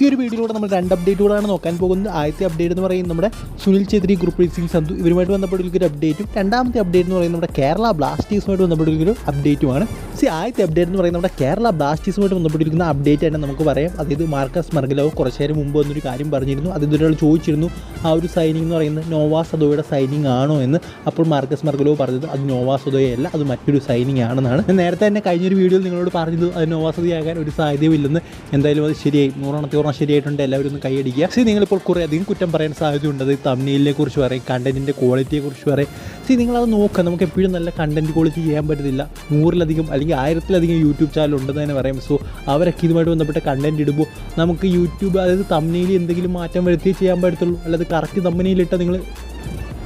ഈ ഒരു വീഡിയോയിലൂടെ നമ്മൾ രണ്ട് അപ്ഡേറ്റുകളാണ് നോക്കാൻ പോകുന്നത്. ആദ്യത്തെ അപ്ഡേറ്റ് എന്ന് പറയുന്നത് നമ്മുടെ സുനിൽ ഛേത്രി ഗ്രൂപ്പ് സിംഗ് സന്ധു ഇവരുമായിട്ട് ബന്ധപ്പെട്ടിരിക്കുന്ന ഒരു അപ്ഡേറ്റും രണ്ടാമത്തെ അപ്ഡേറ്റ് എന്ന് പറയുന്നത് നമ്മുടെ കേരള ബ്ലാസ്റ്റേഴ്സുമായിട്ട് ബന്ധപ്പെട്ടിരിക്കുന്ന ഒരു അപ്ഡേറ്റുമാണ് സി ആദ്യത്തെ അപ്ഡേറ്റ് എന്ന് പറയുന്നത് നമ്മുടെ കേരള ബ്ലാസ്റ്റേഴ്സുമായിട്ട് ബന്ധപ്പെട്ടിരിക്കുന്ന അപ്ഡേറ്റ് തന്നെ നമുക്ക് പറയാം. അതായത് മാർക്കസ് മർഗലോ കുറച്ചു നേരം മുമ്പ് വന്നൊരു കാര്യം പറഞ്ഞിരുന്നു. അത് ഇതൊരാൾ ചോദിച്ചിരുന്നു. ആ ഒരു സൈനിങ് എന്ന് പറയുന്നത് നോവാ സദോയുടെ സൈനിങ് ആണോ എന്ന്. അപ്പോൾ മാർക്കസ് മർഗലോ പറഞ്ഞത് അത് നോവാ സദോയല്ല അത് മറ്റൊരു സൈനിങ് ആണെന്നാണ്. നേരത്തെ തന്നെ കഴിഞ്ഞൊരു വീഡിയോയിൽ നിങ്ങളോട് പറഞ്ഞത് അത് നോവാ സദോയാകാൻ ഒരു സാധ്യതയില്ലെന്ന് എന്തായാലും അത് ശരിയായി. നൂറെണ്ണത്തി ഒരെണ്ണം ശരിയായിട്ടുണ്ട്. എല്ലാവരും ഒന്ന് കൈയടിക്കുക. സി നിങ്ങളിപ്പോൾ കുറേ അധികം കുറ്റം പറയാൻ സാധ്യതയുണ്ട്. അത് തമ്മിലിനെ കുറിച്ച് പറയും കണ്ടന്റിന്റെ ക്വാളിറ്റിയെ കുറിച്ച് പറയും സി നിങ്ങളത് നോക്കുക. നമുക്ക് എപ്പോഴും നല്ല കണ്ടന്റ് ക്വാളിറ്റി ചെയ്യാൻ പറ്റത്തില്ല. നൂറിലധികം അല്ലെങ്കിൽ ആയിരത്തിലധികം യൂട്യൂബ് ചാനൽ ഉണ്ടെന്ന് തന്നെ പറയും. സോ അവരൊക്കെ ഇതുമായിട്ട് ബന്ധപ്പെട്ട കണ്ടന്റ് ഇടുമ്പോൾ നമുക്ക് യൂട്യൂബ് അതായത് തമ്മിലിൽ എന്തെങ്കിലും മാറ്റം വരുത്തി ചെയ്യാൻ പറ്റത്തുള്ളൂ. അല്ലാതെ കറക്റ്റ് തമ്മിലിട്ട് നിങ്ങൾ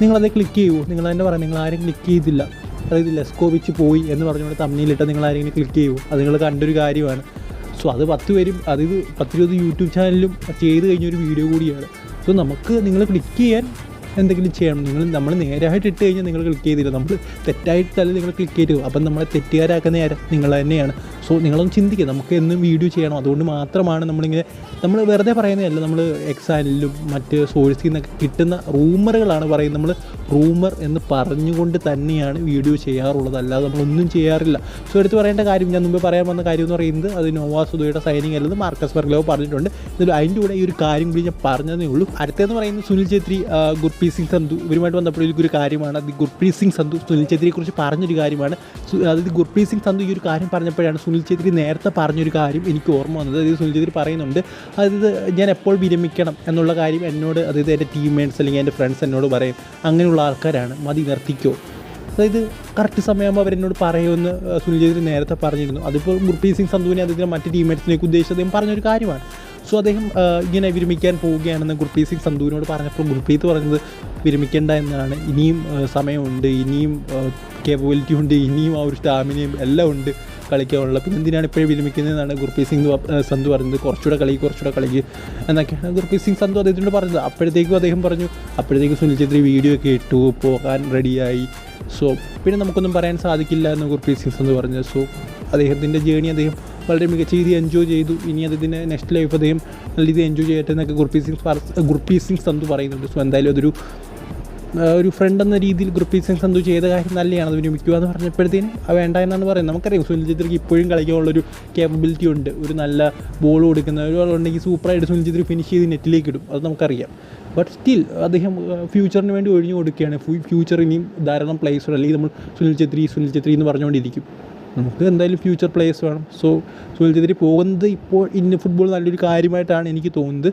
നിങ്ങളത് ക്ലിക്ക് ചെയ്യൂ. നിങ്ങൾ തന്നെ പറയാം നിങ്ങൾ ആരും ക്ലിക്ക് ചെയ്തില്ല. അതായത് ലെസ്കോ വെച്ച് പോയി എന്ന് പറഞ്ഞുകൊണ്ട് തമ്മിലിട്ട് നിങ്ങൾ ആരെങ്കിലും ക്ലിക്ക് ചെയ്യൂ. അത് നിങ്ങൾ കണ്ടൊരു കാര്യമാണ്. സോ അത് പത്ത് പേരും അതായത് പത്തിരുപത് യൂട്യൂബ് ചാനലിലും ചെയ്ത് കഴിഞ്ഞൊരു വീഡിയോ കൂടിയാണ്. സോ നമുക്ക് നിങ്ങൾ ക്ലിക്ക് ചെയ്യാൻ എന്തെങ്കിലും ചെയ്യണം. നിങ്ങൾ നമ്മൾ നേരായിട്ട് ഇട്ട് കഴിഞ്ഞാൽ നിങ്ങൾ ക്ലിക്ക് ചെയ്തില്ല. നമ്മൾ തെറ്റായിട്ടല്ല നിങ്ങൾ ക്ലിക്ക് ചെയ്തു. അപ്പം നമ്മളെ തെറ്റുകാരാക്കുന്ന നേരം നിങ്ങൾ തന്നെയാണ്. സോ നിങ്ങളൊന്ന് ചിന്തിക്കുക നമുക്ക് എന്നും വീഡിയോ ചെയ്യണം. അതുകൊണ്ട് മാത്രമാണ് നമ്മളിങ്ങനെ നമ്മൾ വെറുതെ പറയുന്നതല്ല. നമ്മൾ എക്സാനിലും മറ്റ് സോഴ്സിൽ നിന്നൊക്കെ കിട്ടുന്ന റൂമറുകളാണ് പറയുന്നത്. നമ്മൾ റൂമർ എന്ന് പറഞ്ഞുകൊണ്ട് തന്നെയാണ് വീഡിയോ ചെയ്യാറുള്ളത്. അല്ലാതെ നമ്മളൊന്നും ചെയ്യാറില്ല. സോ എടുത്ത് പറയേണ്ട കാര്യം ഞാൻ മുമ്പ് പറയാൻ വന്ന കാര്യം എന്ന് പറയുന്നത് അത് നോവാ സുധയുടെ സൈനിങ് അല്ലെന്ന് മാർക്കസ് ബർഗ്ലോ പറഞ്ഞിട്ടുണ്ട്. ഇതിൽ അതിന്റെ കൂടെ ഈ ഒരു കാര്യം കൂടി ഞാൻ പറഞ്ഞതേ ഉള്ളൂ. അടുത്തതെന്ന് പറയുന്നത് സുനിൽ ഛേത്രി ഗുർപ്രീത് സിംഗ് സന്ധു. ഇവരുമായിട്ട് ബന്ധപ്പെട്ട ഒരു കാര്യമാണ്. അത് ഗുർപ്രീത് സിംഗ് സന്ധു സുനിൽ ഛേത്രിയെക്കുറിച്ച് പറഞ്ഞൊരു കാര്യമാണ്. അതായത് ഗുർപ്രീത് സിംഗ് സന്ധു ഈ ഒരു കാര്യം പറഞ്ഞപ്പോഴാണ് സുനിൽ ഛേത്രി നേരത്തെ പറഞ്ഞൊരു കാര്യം എനിക്ക് ഓർമ്മ വന്നത്. അതായത് സുനിൽ ഛേത്രി പറയുന്നുണ്ട് അതായത് ഞാൻ എപ്പോൾ വിരമിക്കണം എന്നുള്ള കാര്യം എന്നോട് അതായത് എന്റെ ടീംമേറ്റ്സ് അല്ലെങ്കിൽ എന്റെ ഫ്രണ്ട്സ് എന്നോട് പറയും. അങ്ങനെയുള്ള ആൾക്കാരാണ്. മതി നിർത്തിക്കോ. അതായത് കറക്റ്റ് സമയമാകുമ്പോൾ അവരെന്നോട് പറയുമെന്ന് സുനിൽ ഛേത്രി നേരത്തെ പറഞ്ഞിരുന്നു. അതിപ്പോൾ ഗുർപ്രീത് സിംഗ് സന്ധുവിനെ അദ്ദേഹത്തിന്റെ മറ്റ് ടീംമേറ്റ്സിനേക്ക് ഉദ്ദേശിച്ച് അദ്ദേഹം പറഞ്ഞൊരു കാര്യമാണ്. സോ അദ്ദേഹം ഇങ്ങനെ വിരമിക്കാൻ പോവുകയാണെന്ന് ഗുർപ്രീത് സിംഗ് സന്ധുവിനോട് പറഞ്ഞപ്പോൾ ഗുർപ്രീത് പറഞ്ഞത് വിരമിക്കേണ്ട എന്നാണ്. ഇനിയും സമയമുണ്ട്. ഇനിയും കേപ്പബിലിറ്റി ഉണ്ട്. ഇനിയും ആ ഒരു സ്റ്റാമിനയും എല്ലാം ഉണ്ട്. കളിക്കാനുള്ള പിന്നെ എന്തിനാണ് ഇപ്പോഴും വിരമിക്കുന്നതെന്നാണ് ഗുർപ്രീത് സിംഗ് സന്ധു പറഞ്ഞത് കുറച്ചുകൂടെ കളിക്ക് കുറച്ചുകൂടെ കളിക്ക് എന്നൊക്കെയാണ് ഗുർപ്രീത് സിംഗ് സന്ധു അദ്ദേഹത്തിനോട് പറഞ്ഞത്. അപ്പോഴത്തേക്കും അദ്ദേഹം പറഞ്ഞു അപ്പോഴത്തേക്കും സുനിൽ ഛേത്രി വീഡിയോ ഒക്കെ ഇട്ടു പോകാൻ റെഡിയായി സോ പിന്നെ നമുക്കൊന്നും പറയാൻ സാധിക്കില്ല എന്ന് ഗുർപ്രീത് സിംഗ് സന്ധു പറഞ്ഞത്. സോ അദ്ദേഹത്തിന്റെ ജേണി അദ്ദേഹം വളരെ മികച്ച രീതിയിൽ എൻജോയ് ചെയ്തു. ഇനി അതിന്റെ നെക്സ്റ്റ് ലൈഫ് അദ്ദേഹം നല്ല രീതിയിൽ എൻജോയ് ചെയ്യട്ടെ എന്നൊക്കെ ഗുർപ്രീത് സിംഗ് ഗുർപ്രീത് സിംഗ് സന്ധു പറയുന്നുണ്ട്. സോ എന്തായാലും അതൊരു ഒരു ഫ്രണ്ട് എന്ന രീതിയിൽ ഗ്രൂപ്പ് സിംഗ് സന്ധു ചെയ്ത കാര്യം നല്ലതാണ് അത് വിരമിക്കുക എന്ന് പറഞ്ഞപ്പോഴത്തേനും വേണ്ട എന്നാണ് പറയുന്നത്. നമുക്കറിയാം സുനിൽ ഛേത്രിക്ക് ഇപ്പോഴും കളിക്കാനുള്ളൊരു കേപ്പബിലിറ്റി ഉണ്ട്. ഒരു നല്ല ബോൾ കൊടുക്കുന്ന ഒരു ആളുണ്ടെങ്കിൽ സൂപ്പറായിട്ട് സുനിൽ ഛേത്രി ഫിനിഷ് ചെയ്ത് നെറ്റിലേക്ക് ഇടും. അത് നമുക്കറിയാം. ബട്ട് സ്റ്റിൽ അദ്ദേഹം ഫ്യൂച്ചറിന് വേണ്ടി ഒഴിഞ്ഞു കൊടുക്കുകയാണ്. ഫ്യൂച്ചർ ഇനിയും ധാരാളം പ്ലേയേഴ്സ് അല്ലെങ്കിൽ നമ്മൾ സുനിൽ ഛേത്രി സുനിൽ ഛേത്രി എന്ന് പറഞ്ഞുകൊണ്ടിരിക്കും. നമുക്ക് എന്തായാലും ഫ്യൂച്ചർ പ്ലേയേഴ്സ് വേണം. സോ സുനിൽ ഛേത്രി പോകുന്നത് ഇപ്പോൾ ഇന്ന് ഫുട്ബോൾ നല്ലൊരു കാര്യമായിട്ടാണ് എനിക്ക് തോന്നുന്നത്.